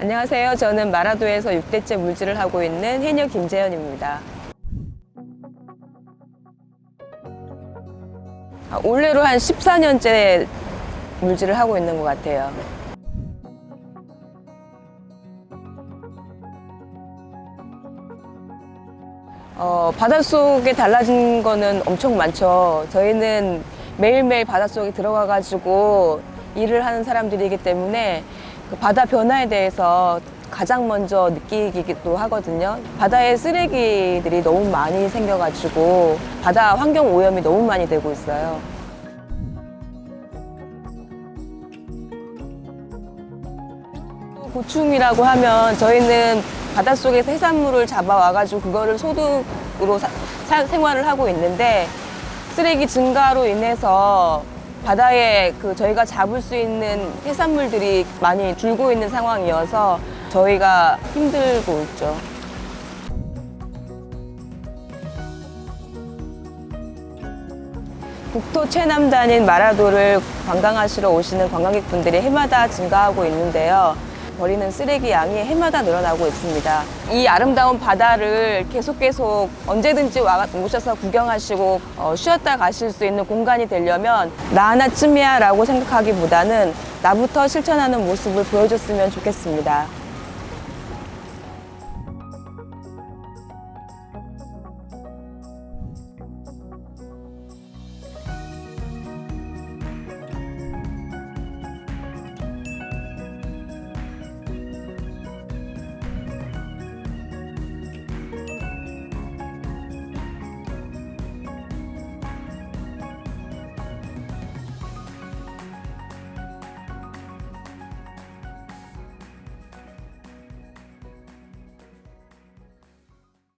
안녕하세요. 저는 마라도에서 6대째 물질을 하고 있는 해녀 김재현입니다. 아, 올해로 한 14년째 물질을 하고 있는 것 같아요. 어, 바닷속에 달라진 거는 엄청 많죠. 저희는 매일매일 바닷속에 들어가가지고 일을 하는 사람들이기 때문에 그 바다 변화에 대해서 가장 먼저 느끼기도 하거든요. 바다에 쓰레기들이 너무 많이 생겨가지고 바다 환경 오염이 너무 많이 되고 있어요. 또 고충이라고 하면 저희는 바닷속에서 해산물을 잡아와가지고 그거를 소득으로 사- 사- 생활을 하고 있는데 쓰레기 증가로 인해서 바다에 그 저희가 잡을 수 있는 해산물들이 많이 줄고 있는 상황이어서 저희가 힘들고 있죠. 국토 최남단인 마라도를 관광하시러 오시는 관광객분들이 해마다 증가하고 있는데요. 버리는 쓰레기 양이 해마다 늘어나고 있습니다. 이 아름다운 바다를 계속 계속 언제든지 와, 오셔서 구경하시고 어, 쉬었다 가실 수 있는 공간이 되려면 나 하나쯤이야 라고 생각하기보다는 나부터 실천하는 모습을 보여줬으면 좋겠습니다.